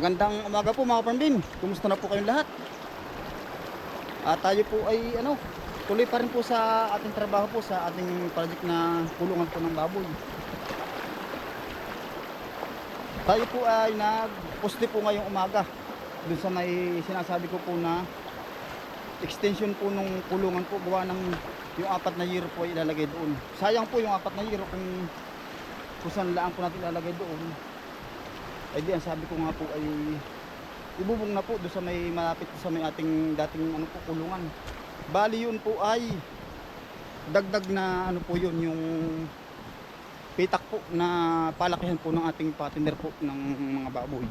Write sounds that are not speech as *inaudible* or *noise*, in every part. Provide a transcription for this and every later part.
Magandang umaga po mga farmbin. Kumusta na po kayong lahat? At tayo po ay ano, tuloy pa rin po sa ating trabaho po sa ating project na kulungan po ng baboy. Tayo po ay nagposte po ngayong umaga dun sa may sinasabi ko po na extension po nung kulungan po gawa ng yung apat na year po ay ilalagay doon. Sayang po yung apat na year kung saan laan po natin ilalagay doon. Ay di, ang sabi ko nga po ay ibubong na po doon sa may malapit sa may ating dating ano po kulungan. Bali yun po ay dagdag na ano po yun yung pitak po na palakihan po ng ating patiner po ng mga baboy.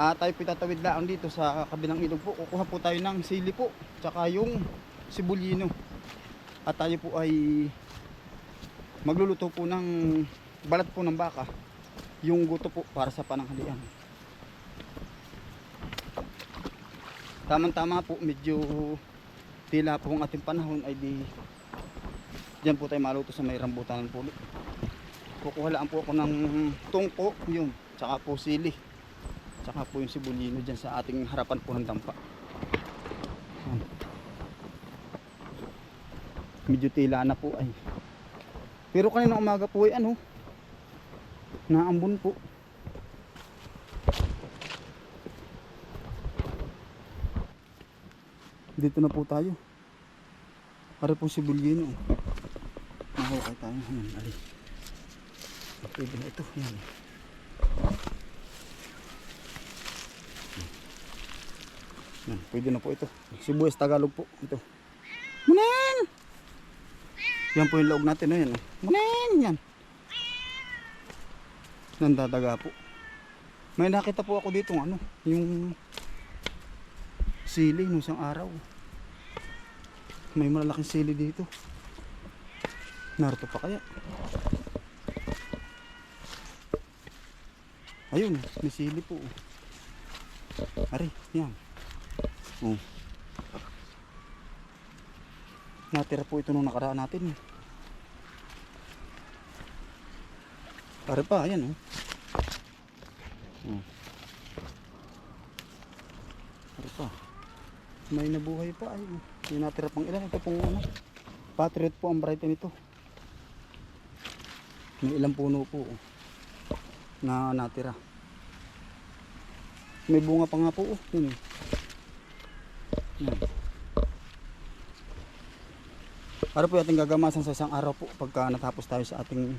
At tayo po tatawid lang dito sa kabilang ilog po. Kukuha po tayo ng sili po. Tsaka yung sibulino. At tayo po ay magluluto po ng balat po ng baka. Yung guto po para sa pananghalian. Tamang-tama po medyo tila po ang ating panahon ay di Diyan po tayo maluto sa may rambutan po. Kukuha lang po ako ng tungko, yun, tsaka po sili. Tsaka po yung sibulino dyan sa ating harapan po ng dampa. Medyo tila na po ay. Pero kanina umaga po ay ano, naambon po. Dito na po tayo. Para po sibulino. Mahukay tayo. Yan, ali. Pwede na ito. Yan. Yan, pwede na po ito. Sibuyas Tagalog po. Ito. Munin! Yan po yung loob natin. No? Yan. Munin! Yan. Nandadaga po. May nakita po ako dito ano, yung sili nung isang araw. May malalaking sili dito. Narito pa kaya? Ayun, may sili po. Ari, yan. Oh. Natira po ito nung nakaraan natin. Pare pa, ayan oh. Oh. Pare pa. May nabuhay pa ay. oh. Yung natira pang ilan. Ito pong ano. Patriot po ang variety nito. May ilang puno po oh, na natira. May bunga pa nga po. Oh. Yun. oh. Yan. Para po ating gagamasan sa isang araw po pagka natapos tayo sa ating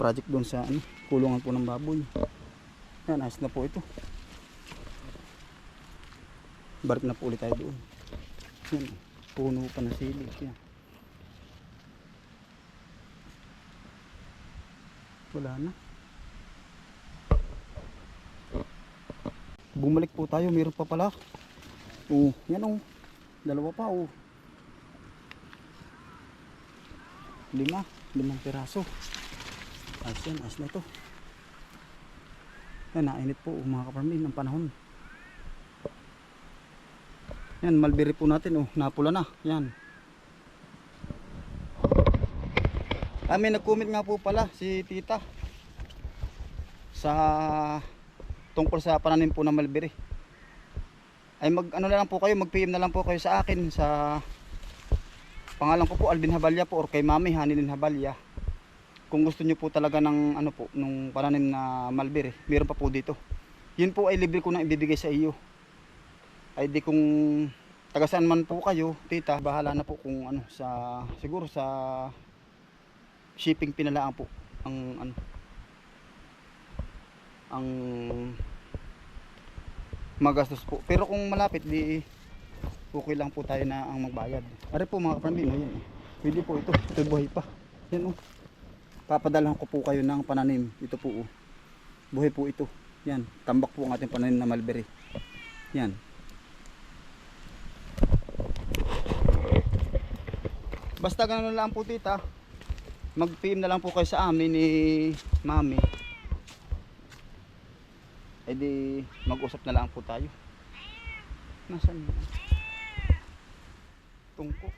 project doon sa ano, kulungan po ng baboy. Yan, ayos na po ito. Balik na po ulit tayo doon. Yan, puno pa ng sili. Yan. Wala na. Bumalik po tayo, meron pa pala. Oh, yan oh. Dalawa pa oh. Lima, limang piraso. Ayos yan, ayos na ito. Yan, nainit po mga kaparmin ng panahon. Yan, malbiri po natin oh, napula na. Yan. Ah, may nag-comment nga po pala si tita sa tungkol sa pananim po ng malbiri ay mag ano na lang po kayo mag PM na lang po kayo sa akin sa pangalan ko po Alvin Habalya po or kay Mami Hanilin Habalya kung gusto niyo po talaga ng ano po nung pananim na malbiri meron pa po dito yun po ay libre ko na ibibigay sa iyo ay di kung taga saan man po kayo tita bahala na po kung ano sa siguro sa shipping pinalaan po ang ano ang magastos po. Pero kung malapit, di okay lang po tayo na ang magbayad. Are po mga kapambino, yan. eh. Pwede po ito. Ito buhay pa. Yan oh. Papadalhan ko po kayo ng pananim. Ito po oh. Buhay po ito. Yan. Tambak po ang ating pananim na mulberry. Yan. Basta ganun lang po tita. Mag-PM na lang po kayo sa amin ni Mami. Eh di mag-usap na lang po tayo. Nasaan? Tungko.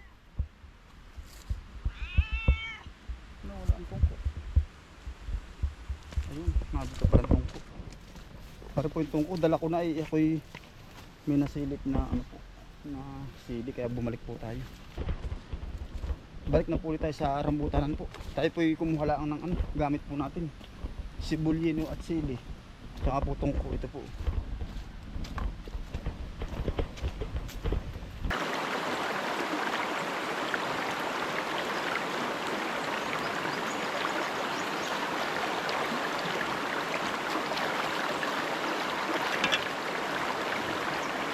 Nawala ang tungko. Ayun, nabito pa rin tungko. Pare po yung tungko, dala ko na ay ako'y may nasilip na ano po, na sili kaya bumalik po tayo. Balik na po ulit tayo sa rambutanan po. Tayo po kumuha lang ng ano, gamit po natin. Sibulyino at sili. Tsaka po tungko, ito po.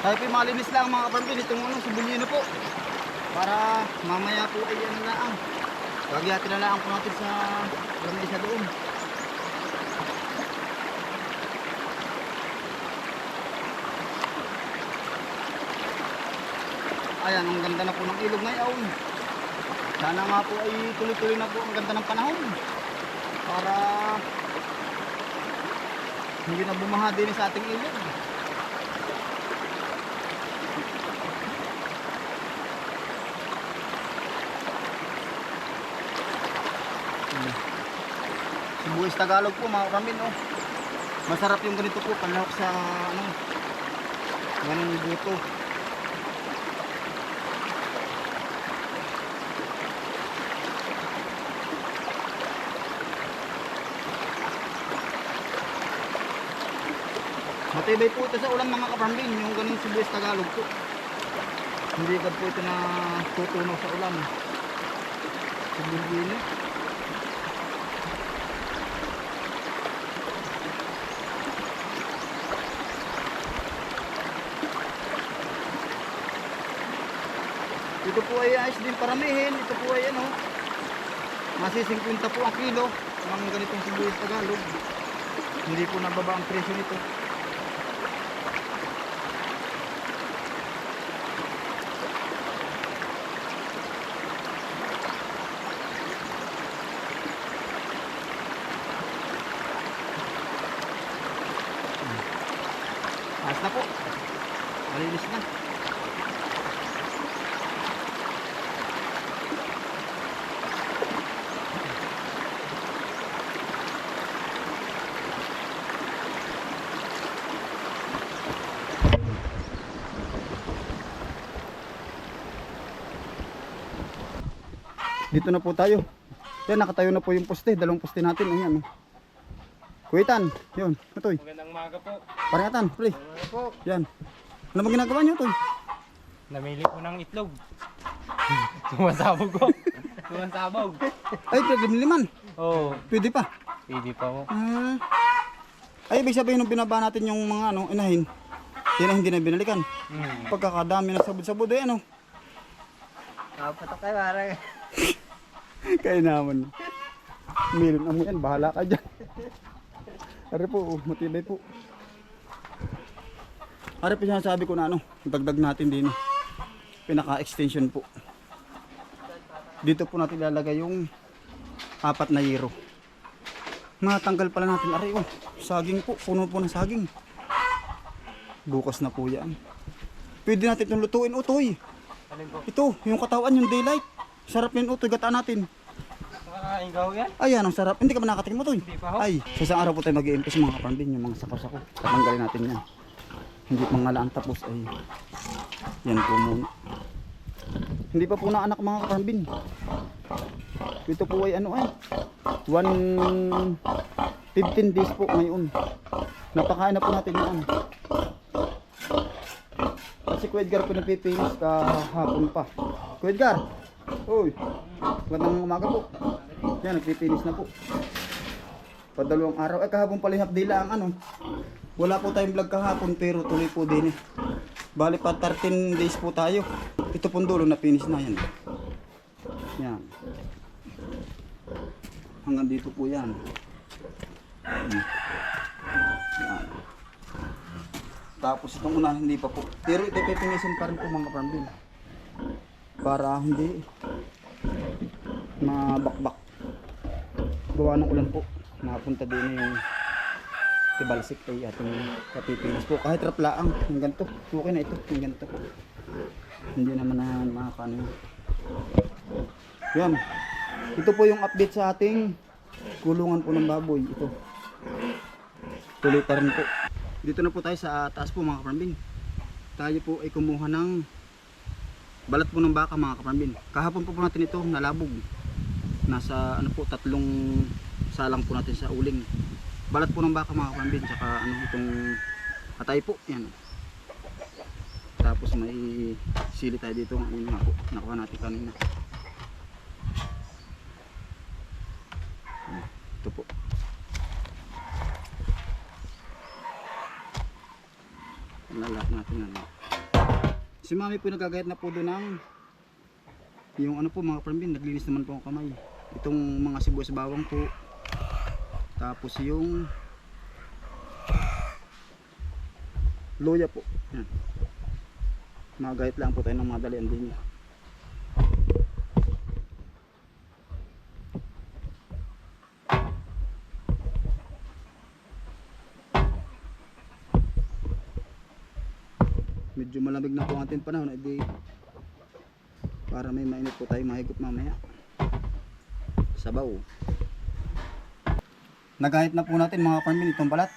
Tayo po malinis lang mga kapambin itong ano, sibulyino po. Para mamaya po ay ano na ang. Gagyatin na lang po natin sa lamesa doon. Ayan, ang ganda na po ng ilog ngayon. Sana nga po ay tuloy-tuloy na po ang ganda ng panahon. Para hindi na bumaha din sa ating ilog. Sibuyas Tagalog po mga kamin oh. Masarap yung ganito po panlahok sa ano ganun buto. Matibay po ito sa ulam mga kapambin, yung ganun sibuyas Tagalog po. Hindi agad po ito na tutunaw sa ulam. Sibuyas Ito po ay ayos din paramihin. Ito po ay ano, masi 50 po ang kilo ng ganitong sibuyas Tagalog. Hindi po nababa ang presyo nito. Ayos na po. Malinis na. Dito na po tayo. Yan, nakatayo na po yung poste. Dalawang poste natin. Ayan. oh. Kuwitan. Yun. Ito. Magandang maga po. Paringatan. Pre. Po? Yan. Ano ba ginagawa nyo ito? Namili po ng itlog. *laughs* Sumasabog ko. Sumasabog. Ay, pwede liman. Oo. Oh, Pwede pa. pwede pa po. Ah. Ay, ibig sabihin nung binaba natin yung mga ano, inahin. Yan ang hindi na binalikan. Hmm. Pagkakadami ng sabod-sabod eh, ano. Kapatok kayo, parang. *laughs* Kaya naman. Meron mo yan, bahala ka dyan. Ari po, oh, matibay po. Ari po sinasabi ko na ano, dagdag natin din. eh. Pinaka-extension po. Dito po natin lalagay yung apat na yero. Matanggal pala natin. Ari oh, saging po, puno po ng saging. Bukas na po yan. Pwede natin itong lutuin, utoy. Po? Ito, yung katawan, yung daylight. Sarap yun, utoy, gataan natin. Makakain ka ho yan? Ayan, ang sarap. Hindi ka ba nakatikim mo to? Hindi pa ho. Ay, sa isang araw po tayo mag-i-impis mga kapambin, yung mga sako-sako. Tatanggalin natin yan. Hindi pang ngalaan tapos ay yan po muna. Hindi pa po na anak mga kapambin. Ito po ay ano ay 1 15 days po ngayon. Napakain na po natin yan. Kasi Kuya Edgar po napipinis kahapon pa. Kuya Edgar! Uy! Magandang umaga po. Yan, nagpipinis na po. Padalawang araw. Eh, kahapon pala yung hapdila ang ano. Wala po tayong vlog kahapon pero tuloy po din eh. Bali pa 13 days po tayo. Ito pong dulo na finish na yan. Yan. Hanggang dito po yan. Yan. Tapos itong una hindi pa po. Pero ito pipinisin pa rin po mga pambin. Para hindi mabakbak. Gawa ng ulan po. Mapunta din yung tibalsik ay ating kapipinis po. Kahit raplaang, yung ganito. Okay na ito, yung ganito. Hindi naman na makakano. Yan. Ito po yung update sa ating kulungan po ng baboy. Ito. Tuloy pa po. Dito na po tayo sa taas po mga kaparambin. Tayo po ay kumuha ng balat po ng baka mga kaparambin. Kahapon po po natin ito nalabog. Nasa ano po tatlong salang po natin sa uling. Balat po ng baka mga kaparambin. Tsaka ano itong atay po. Yan. Tapos may sili tayo dito. Ayun nga po. Nakuha natin kanina. Ito po. Lalak natin ano. Si mami po nagagayat na po doon ng yung ano po mga parmbin, naglinis naman po ang kamay. Itong mga sibuyas bawang po. Tapos yung luya po. Yan. Magayat lang po tayo ng mga dalian din. Medyo malamig na po ang ating panahon edi para may mainit po tayo mahigop mamaya. Sabaw. Nagahit na po natin mga kanmin itong balat.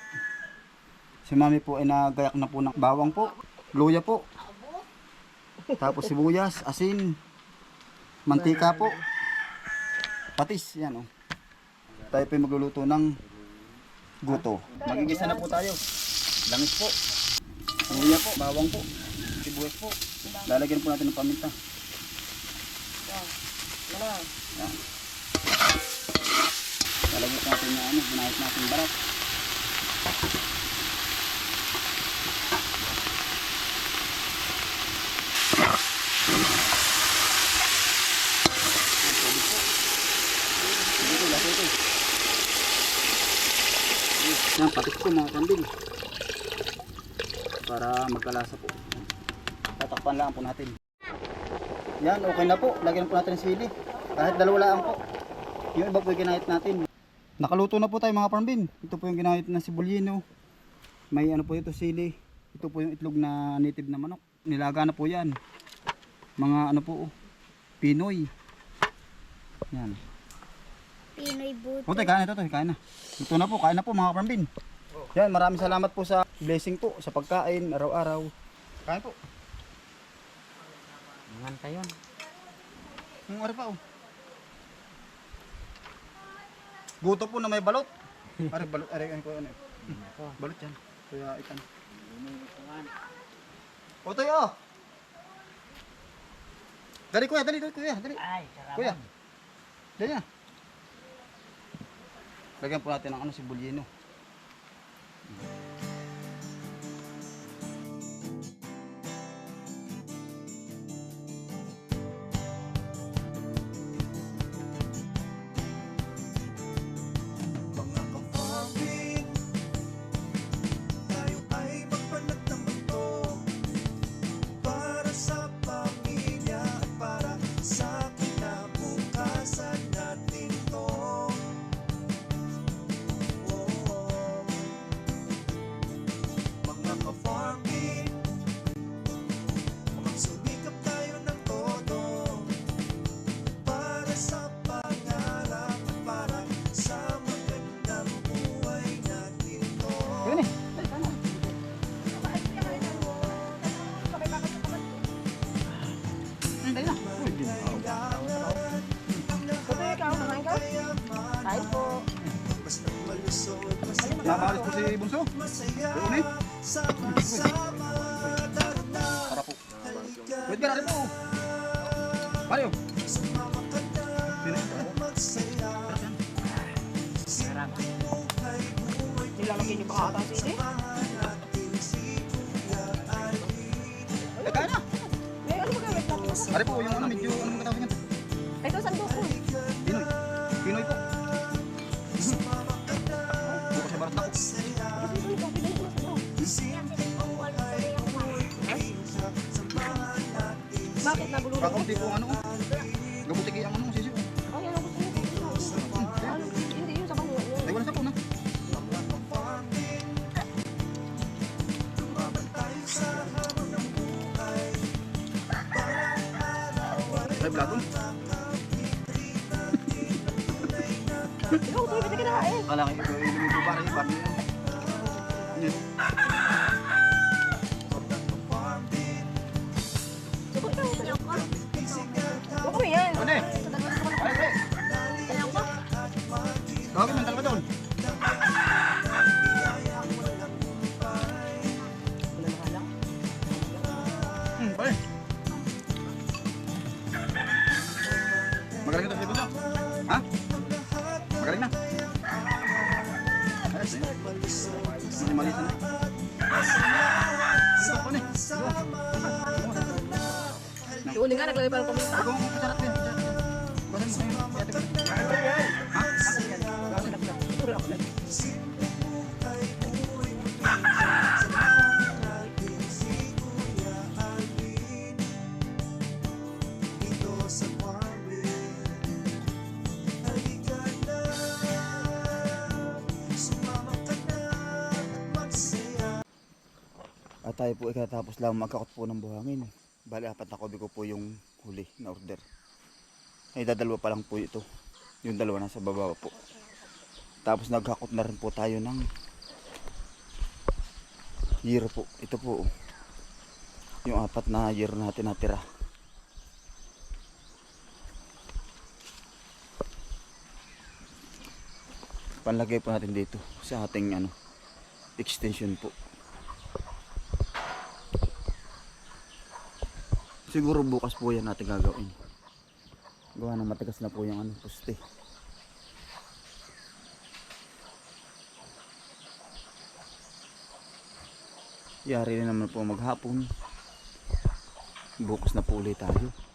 Si mami po ay nagayak na po ng bawang po luya po tapos sibuyas asin mantika po patis yan oh. Tayo po magluluto ng guto. Magigisa na po tayo. Langis po. Luya po, bawang po, sibuyas po. Lalagyan po natin ng paminta. Yan. Lalagyan po natin ng ano, ginahit natin barat. Yan, patis po mga kambing para magkalasa po. Tatakpan lang po natin. Yan, okay na po. Lagyan po natin ng sili. Kahit dalawa lang po. Yung iba po yung ginahit natin. Nakaluto na po tayo mga parmbin. Ito po yung ginahit na sibulyino. May ano po ito sili. Ito po yung itlog na native na manok. Nilaga na po yan. Mga ano po, oh, Pinoy. Yan. Pinoy buto. O, tayo, kain na ito, tayo, kain na. Ito na po, kain na po mga parmbin. Yan, maraming salamat po sa blessing po sa pagkain araw-araw. Kain po. Mangan kayo. Ang ano pa oh. Guto po na may balot. Are balot, ano ko ano. Balot yan. Kaya ikan. O tayo oh. Dali kuya, dali, dali kuya, dali. Ay, sarap. Kuya. Dali na. Lagyan po natin ng ano si bulyeno. 不 Ay, blagon. Ikaw, pwede ka na eh. Kala ko ito, yung lumibo pa rin. Sumama ka na at magsaya At tayo po ikatapos lang magkakot po ng buhangin. Bali, apat na kobi ko po yung huli na order. Ay, dadalawa pa lang po ito. Yung dalawa nasa baba po. Tapos nagkakot na rin po tayo ng year po. Ito po. Yung apat na year natin natira. Panlagay po natin dito sa ating ano extension po. Siguro bukas po yan natin gagawin. Gawa ng matigas na po yung ano, poste. Yari rin naman po maghapon. Bukas na po ulit tayo.